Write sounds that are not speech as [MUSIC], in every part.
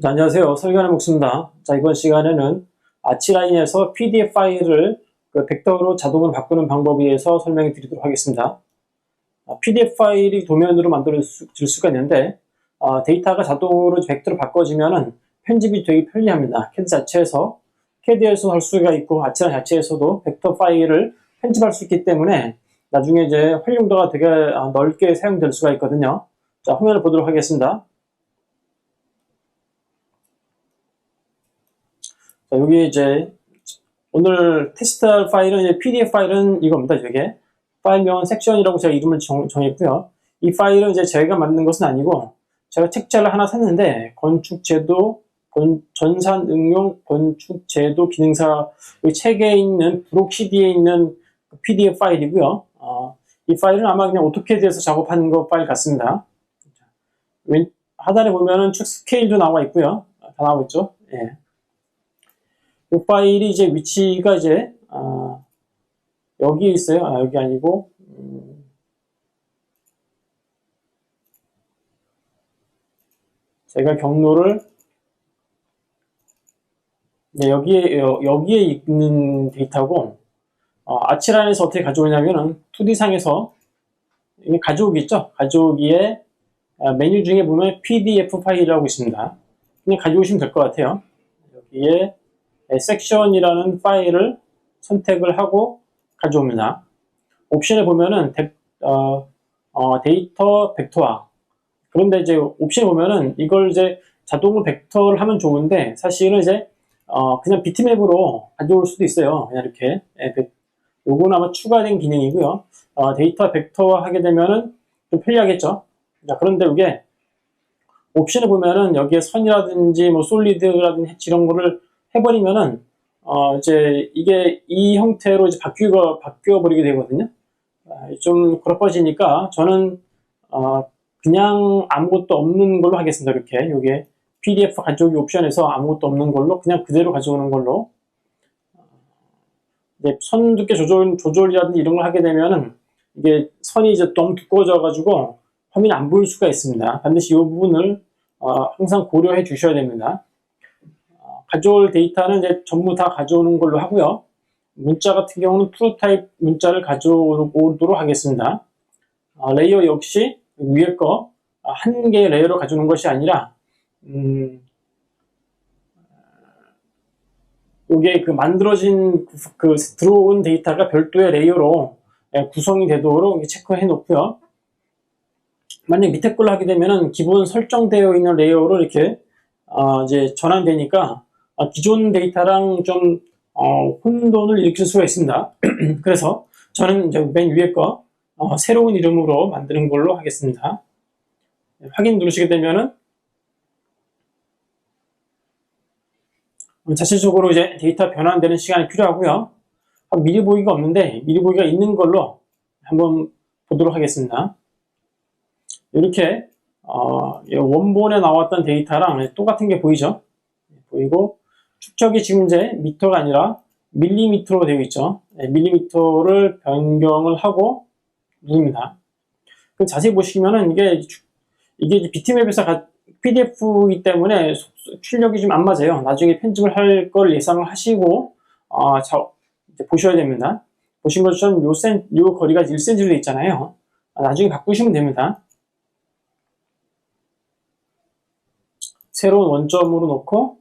자, 안녕하세요. 설계하는 목수입니다. 자, 이번 시간에는 아치라인에서 PDF 파일을 그 벡터로 자동으로 바꾸는 방법에 대해서 설명해 드리도록 하겠습니다. 아, PDF 파일이 도면으로 만들어질 수가 있는데 아, 데이터가 자동으로 벡터로 바꿔지면은 편집이 되게 편리합니다. CAD 자체에서 CAD에서 할 수가 있고 아치라인 자체에서도 벡터 파일을 편집할 수 있기 때문에 나중에 이제 활용도가 되게 아, 넓게 사용될 수가 있거든요. 자, 화면을 보도록 하겠습니다. 자, 여기 이제 오늘 테스트 파일은 이제 PDF 파일은 이겁니다. 이게 파일명 섹션이라고 제가 이름을 정, 정했고요. 이 파일은 이제 제가 만든 것은 아니고 제가 책자를 하나 샀는데 건축제도 건, 전산응용 건축제도 기능사 이 책에 있는 브로키디에 있는 PDF 파일이고요. 어, 이 파일은 아마 그냥 오토캐드에서 작업한 거 파일 같습니다. 왼, 하단에 보면은 축 스케일도 나와 있고요. 다 나와 있죠. 예. 이 파일이 이제 위치가 이제 아, 여기에 있어요. 아, 여기 아니고 음, 제가 경로를 네, 여기에 여, 여기에 있는 데이터고 어, 아치라인에서 어떻게 가져오냐면은 2D 상에서 이게 가져오겠죠. 가져오기에 아, 메뉴 중에 보면 PDF 파일이라고 있습니다. 그냥 가져오시면 될 것 같아요. 여기에 섹션이라는 파일을 선택을 하고 가져옵니다. 옵션에 보면은 데, 어, 어, 데이터 벡터화 그런데 이제 옵션에 보면은 이걸 이제 자동으로 벡터를 하면 좋은데 사실은 이제 어, 그냥 비트맵으로 가져올 수도 있어요. 그냥 이렇게 예, 요거는 아마 추가된 기능이고요. 어, 데이터 벡터화 하게 되면은 좀 편리하겠죠. 자, 그런데 이게 옵션에 보면은 여기에 선이라든지 뭐 솔리드라든지 이런 거를 해버리면은 어 이제 이게 이 형태로 이제 바뀌어 바뀌어 버리게 되거든요. 아, 좀 그렇어지니까 저는 어 그냥 아무것도 없는 걸로 하겠습니다. 이렇게 요게 PDF 가져오기 옵션에서 아무것도 없는 걸로 그냥 그대로 가져오는 걸로 이제 선 두께 조절 조절이라든지 이런 걸 하게 되면은 이게 선이 이제 너무 두꺼워져 가지고 화면이 안 보일 수가 있습니다. 반드시 이 부분을 어, 항상 고려해 주셔야 됩니다. 가져올 데이터는 이제 전부 다 가져오는 걸로 하고요. 문자 같은 경우는 프로타입 문자를 가져오도록 하겠습니다. 어, 레이어 역시 위에 거 한 개의 레이어로 가져오는 것이 아니라 음, 이게 그 만들어진 그, 그 들어온 데이터가 별도의 레이어로 예, 구성이 되도록 체크해 놓고요. 만약 밑에 걸로 하게 되면은 기본 설정되어 있는 레이어로 이렇게 어, 이제 전환되니까 어, 기존 데이터랑 좀 어, 혼돈을 일으킬 수가 있습니다. [CLEARS THROAT] 그래서 저는 이제 맨 위에 거 어, 새로운 이름으로 만드는 걸로 하겠습니다. 네, 확인 누르시게 되면은 자체적으로 이제 데이터 변환되는 시간이 필요하고요. 미리 보기가 없는데 미리 보기가 있는 걸로 한번 보도록 하겠습니다. 이렇게 어, 원본에 나왔던 데이터랑 똑같은 게 보이죠? 보이고 축적이 지금 이제 미터가 아니라 밀리미터로 되어 있죠. 네, 밀리미터를 변경을 하고 누릅니다. 그 자세히 보시면은 이게 이게 비트맵에서 PDF이기 때문에 출력이 좀 안 맞아요. 나중에 편집을 할 걸 예상을 하시고 어, 자, 보셔야 됩니다. 보신 것처럼 요, 센, 요 거리가 1cm로 되어 있잖아요. 나중에 바꾸시면 됩니다. 새로운 원점으로 놓고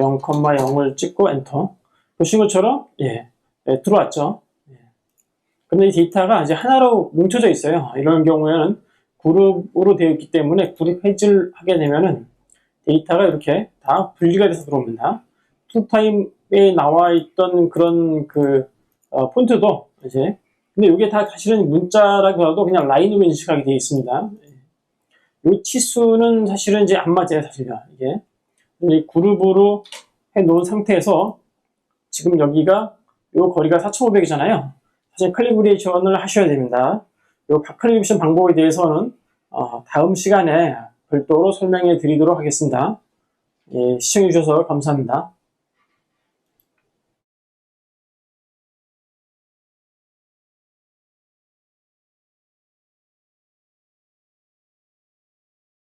0,0을 찍고 엔터. 보신 것처럼 예, 예 들어왔죠. 예. 근데 이 데이터가 이제 하나로 뭉쳐져 있어요. 이런 경우에는 그룹으로 되어 있기 때문에 그룹 해지를 하게 되면은 데이터가 이렇게 다 분리가 돼서 들어옵니다. 투타임에 나와 있던 그런 그 어, 폰트도 이제 근데 이게 다 사실은 문자라고 도 그냥 라인으로 인식하게 되어 있습니다. 이 예. 치수는 사실은 이제 안 맞아요, 사실은 이게. 이 그룹으로 해 놓은 상태에서 지금 여기가 이 거리가 4,500이잖아요. 사실 칼리브레이션을 하셔야 됩니다. 이 칼리브레이션 방법에 대해서는 어, 다음 시간에 별도로 설명해 드리도록 하겠습니다. 예, 시청해 주셔서 감사합니다.